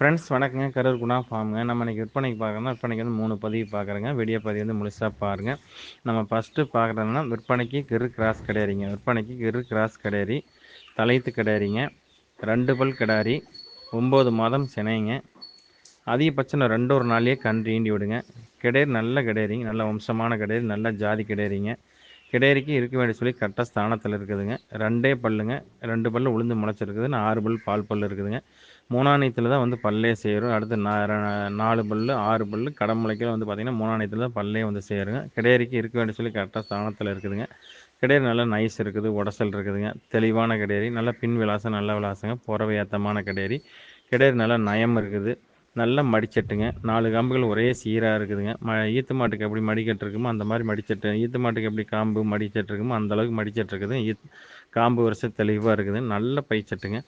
Friends வணக்கங்க. கரூர் குணா ஃபார்முங்க. நம்ம இன்றைக்கி விற்பனைக்கு பார்க்குறோம்னா விற்பனைக்கு வந்து மூணு பதிவு பார்க்குறேங்க. வீடியோ பதிவு வந்து முழுசாக பாருங்கள் நம்ம ஃபஸ்ட்டு பார்க்குறதுனா விற்பனைக்கு கிரு கிராஸ் கிடையாதுங்க விற்பனைக்கு கிரு கிராஸ் கிடையாறி தலைத்து கிடையாறிங்க. ரெண்டு பல் கிடாரி ஒம்பது மாதம் சினைங்க. அதிகபட்சம் ரெண்டு ஒரு நாளையே கன்று ஈண்டி விடுங்க. கிடையாது நல்ல கிடையாதுங்க நல்ல வம்சமான கிடையாது நல்ல ஜாதி கிடையாதுங்க கிடையறிக்கு இருக்க வேண்டிய சொல்லி கரெக்டாக ஸ்தானத்தில் இருக்குதுங்க. ரெண்டே பல்லுங்க. ரெண்டு பல்லு உளுந்து முளைச்சிருக்குதுன்னு ஆறு பல் பால் பல் இருக்குதுங்க. மூணாணியத்தில் தான் வந்து பல்லே சேரும். அடுத்து நாலு பல்லு ஆறு பல்லு கடமுளைக்கில் வந்து பார்த்திங்கன்னா மூணாணியத்தில் தான் பல்லே வந்து சேருங்க. கிடையறிக்கு இருக்க வேண்டிய சொல்லி கரெக்டாக ஸ்தானத்தில் இருக்குதுங்க. கிடையறி நல்லா நைஸ் இருக்குது. உடசல் இருக்குதுங்க. தெளிவான கிடையறி. நல்லா பின் விலாசம் நல்ல விலாசங்க. புறவை ஏத்தமான கிடையறி. கிடையறி நல்லா நயம் இருக்குது. நல்ல மடிச்சட்டுங்க. நாலு காம்புகள் ஒரே சீராக இருக்குதுங்க. ம ஈத்து மாட்டுக்கு எப்படி மடிக்கட்டு இருக்குமோ அந்த மாதிரி மடிச்சட்டு ஈத்து மாட்டுக்கு எப்படி காம்பு மடிச்சட்டு இருக்குமோ அந்த அளவுக்கு மடிச்சட்டு இருக்குது ஈத் காம்பு வருஷம் தெளிவாக இருக்குது. நல்ல பைச்சட்டுங்க.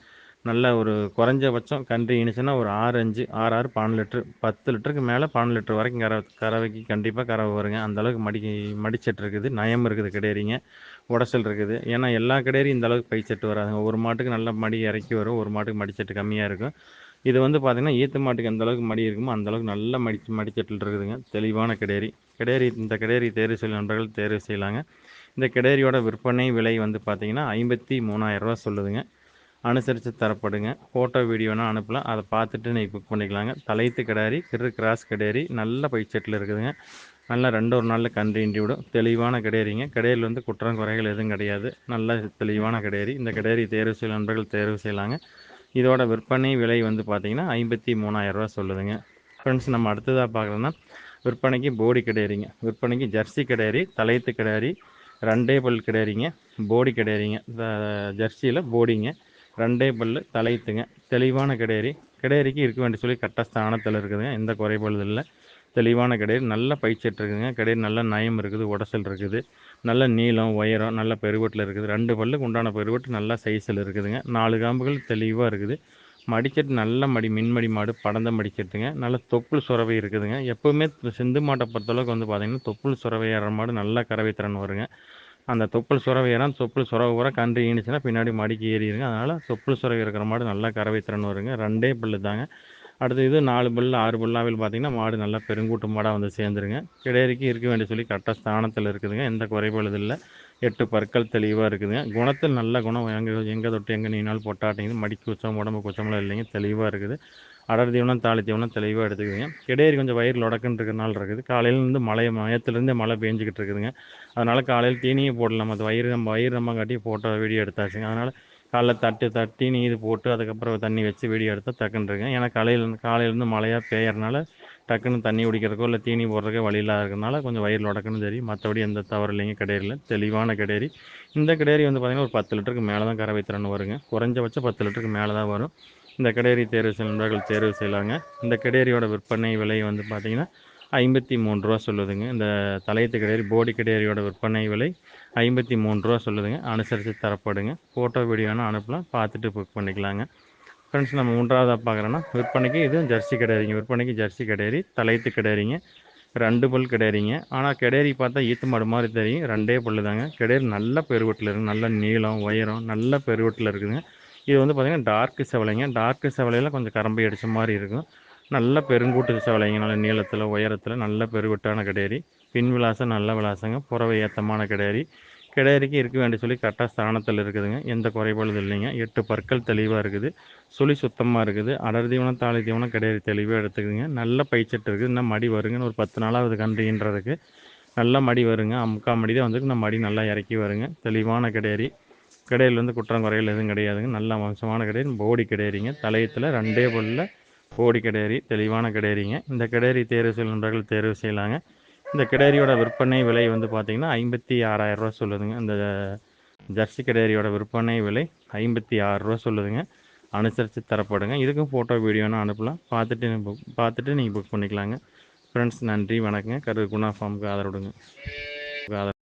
நல்ல ஒரு குறைஞ்சபட்சம் கன்று இனிச்சுன்னா ஒரு ஆறு அஞ்சு ஆறு ஆறு பன்னெண்டு லிட்ரு பத்து லிட்டருக்கு மேலே பன்னெண்டு லிட்டர் வரைக்கும் கற கறவைக்கு கண்டிப்பாக கறவை வருங்க. அந்தளவுக்கு மடி மடிச்சட்டு இருக்குது நயம் இருக்குது கிடையாதுங்க உடச்சல் இருக்குது. ஏன்னா எல்லா கிடையாரியும் இந்த அளவுக்கு பைச்சட்டு வராதுங்க. ஒரு மாட்டுக்கு நல்லா மடி இறக்கி வரும். ஒரு மாட்டுக்கு மடிச்சட்டு கம்மியாக இருக்கும். இது வந்து பார்த்திங்கன்னா ஈத்து மாட்டுக்கு எந்த அளவுக்கு மடி இருக்குமோ அந்தளவுக்கு நல்ல மடி மடிச்சட்டில் இருக்குதுங்க. தெளிவான கிடேரி. கிடேரி இந்த கிடேரி தேர்வு செய்யும் நண்பர்கள் தேர்வு செய்யலாங்க. இந்த கிடேரியோட விற்பனை விலை வந்து பார்த்திங்கன்னா ஐம்பத்தி மூணாயிரரூவா சொல்லுதுங்க. அனுசரித்து தரப்படுங்க. ஃபோட்டோ வீடியோனா அனுப்பலாம். அதை பார்த்துட்டு நீங்கள் புக் பண்ணிக்கலாங்க. தலைத்து கிடாரி கிரு கிராஸ் கிடேரி நல்ல பைச்சட்டில் இருக்குதுங்க. நல்லா ரெண்டு ஒரு நாளில் கன்று இண்டி விடும். தெளிவான கிடேரிங்க. கிடேரியில் வந்து குற்றம் குறைகள் எதுவும் கிடையாது. நல்ல தெளிவான கிடேரி. இந்த கிடேரி தேர்வு செய்யும் நண்பர்கள் தேர்வு செய்யலாங்க. இதோட விற்பனை விலை வந்து பார்த்திங்கன்னா ஐம்பத்தி மூணாயிரரூவா சொல்லுதுங்க. ஃப்ரெண்ட்ஸ் நம்ம அடுத்ததாக பார்க்குறோன்னா விற்பனைக்கு போடி கிடையாதுங்க விற்பனைக்கு ஜெர்சி கிடையாது தலையத்து கிடையாது ரெண்டே பல் கிடையாதுங்க போடி கிடையாதுங்க ஜெர்சியில் போடிங்க. ரெண்டே பல் தலையத்துங்க தெளிவான கிடையாது கிடையாரிக்கு இருக்க வேண்டிய சொல்லி கட்ட ஸ்தானத்தில் இருக்குதுங்க. எந்த குறைபாடு இல்லை. தெளிவான கிடையாது நல்ல பைச்செட் இருக்குதுங்க கிடையாது நல்ல நயம் இருக்குது உடசல் இருக்குது. நல்ல நீளம் உயரம் நல்ல பெருவட்டில் இருக்குது. ரெண்டு பல்லுக்கு உண்டான பெருவட்டு நல்ல சைஸில் இருக்குதுங்க. நாலு காம்புகள் தெளிவாக இருக்குது. மடிச்சட்டு நல்ல மடி மின்மடி மாடு படந்த மடிச்சட்டுங்க. நல்ல தொப்புள் சுரவை இருக்குதுங்க. எப்போவுமே சிந்து மாட்டை பொறுத்தளவுக்கு வந்து பார்த்திங்கன்னா தொப்புள் சுரவை ஏற மாடு நல்ல கறவை திறன் வருங்க. அந்த தொப்புள் சுரவை தொப்புள் சுரவை பூரா கன்று ஈனிச்சுன்னா பின்னாடி மடிக்கு ஏறிடுங்க அதனால் தொப்புள் சுரவை இருக்கிற மாடு நல்லா கறவை திறன் வருங்க. ரெண்டே பல்லு தாங்க. அடுத்து இது நாலு பல்லு ஆறு பல்லாவில் பார்த்திங்கன்னா மாடு நல்லா பெருங்கூட்டு மாடாக வந்து சேர்ந்துருங்க. கிடையறிக்கு இருக்க வேண்டிய சொல்லி கரெக்டாக ஸ்தானத்தில் இருக்குதுங்க. எந்த குறைபாடு இல்லை. எட்டு பற்கள் தெளிவாக இருக்குதுங்க. குணத்தில் நல்ல குணம். எங்கே எங்கே தொட்டு எங்கே நீனாலும் பொட்டாட்டிங்க மடிக்கு குச்சம் உடம்பு குச்சமெல்லாம் இல்லைங்க. தெளிவாக இருக்குது. அடர் தீவனம் தாலி தீவனம் தெளிவாக எடுத்துக்குதுங்க கிடையாது கொஞ்சம் வயிறு லொடக்குன்னு இருக்கிறனால இருக்குது. காலையிலேருந்து மழை மயத்துலேருந்தே மழை பெஞ்சிக்கிட்டு இருக்குதுங்க. அதனால் காலையில் தீனியும் போடலாம். அது வயிறு நம்ம வயிறு நம்ம காட்டி போட்டோ வீடியோ எடுத்தாச்சுங்க. அதனால் காலைல தட்டு தட்டி நீர் போட்டு அதுக்கப்புறம் தண்ணி வச்சு வீடியோ எடுத்தால் டக்குன்னு இருக்கேன் ஏன்னா காலையில் காலையிலேருந்து மழையாக பெய்யறதுனால டக்குன்னு தண்ணி குடிக்கிறக்கோ இல்லை தீனி போடுறதுக்கோ வழி இல்லாத இருக்கிறனால கொஞ்சம் வயிறு உடக்குன்னு தெரியும். மற்றபடி எந்த தவறு இல்லைங்க. கிடையாது தெளிவான கிடேரி. இந்த கிடேரி வந்து பார்த்திங்கன்னா ஒரு பத்து லிட்டருக்கு மேலே தான் கறவை திறன் வருங்க. குறைஞ்சபட்சம் பத்து லிட்டருக்கு மேலே தான் வரும். இந்த கிடேரி தேர்வு செய்யும் நண்பர்கள் தேர்வு செய்யலாங்க. இந்த கிடேரியோட விற்பனை விலை வந்து பார்த்திங்கன்னா ஐம்பத்தி மூணு ரூபா சொல்லுதுங்க. இந்த தலையத்து கிடையாது போடி கிடேரியோட விற்பனை விலை ஐம்பத்தி மூணு ரூபா சொல்லுதுங்க. அனுசரித்து தரப்படுங்க. ஃபோட்டோ வீடியோனா அனுப்பலாம். பார்த்துட்டு புக் பண்ணிக்கலாங்க. ஃப்ரெண்ட்ஸ் நம்ம மூன்றாவதாக பார்க்குறோன்னா விற்பனைக்கு இதுவும் ஜெர்சி கிடையாதுங்க விற்பனைக்கு ஜெர்சி கிடையாது தலையத்து கிடையாதுங்க ரெண்டு பல் கிடையாதுங்க ஆனால் கிடையரி பார்த்தா ஈத்து மாடு மாதிரி தெரியும். ரெண்டே பல் தாங்க கிடையாது நல்ல பெருவட்டில் இருக்குது நல்ல நீளம் உயரம் நல்ல பெருவட்டில் இருக்குதுங்க. இது வந்து பார்த்திங்கன்னா டார்க்கு செவலைங்க. டார்க்கு செவலையில் கொஞ்சம் கரம்பை அடித்த மாதிரி இருக்கும். நல்ல பெருங்கூட்டு செவலைங்க. நல்ல நீளத்தில் உயரத்தில் நல்ல பெருவட்டான கிடேரி பின் விலாசம் நல்ல விலாசங்க புறவை ஏத்தமான கிடையாரி கிடையாதுக்கு இருக்க வேண்டிய சொல்லி கரெக்டாக ஸ்தானத்தில் இருக்குதுங்க. எந்த குறைபாடும் இல்லைங்க. எட்டு பற்கள் தெளிவாக இருக்குது. சுழி சுத்தமாக இருக்குது. அடர் தீவனம் தாலி தீவனம் கிடையாது தெளிவாக எடுத்துக்குதுங்க. நல்ல பைச்சட்டு இருக்குது. இன்னும் மடி வருங்கன்னு ஒரு பத்து நாளாவது கன்றுன்றதுக்கு நல்ல மடி வருங்க. அமுக்கா மடி தான் வந்து நம்ம மடி நல்லா இறக்கி வருங்க. தெளிவான கிடையாது கிடையில் வந்து குற்றம் குறையில் எதுவும் கிடையாதுங்க. நல்ல வம்சமான கிடையாது போடி கிடையாதுங்க தலையத்தில் ரெண்டே பொருளில் போடி கிடையாது தெளிவான கிடையாதுங்க இந்த கிடையாது தேர்வு செய்ய நண்பர்கள் தேர்வு செய்யலாங்க. இந்த கிடேரியோட விற்பனை விலை வந்து பார்த்திங்கன்னா ஐம்பத்தி ஆறாயிரரூவா சொல்லுதுங்க. இந்த ஜெர்சி கிடேரியோட விற்பனை விலை ஐம்பத்தி ஆறுரூவா சொல்லுதுங்க. அனுசரித்து தரப்படுங்க. இதுக்கும் ஃபோட்டோ வீடியோனா அனுப்பலாம். பார்த்துட்டு புக் பார்த்துட்டு நீங்கள் புக் பண்ணிக்கலாங்க. ஃப்ரெண்ட்ஸ் நன்றி வணக்கங்க. கரு குணா ஃபார்முக்கு ஆதரவுடுங்க. ஆதரவு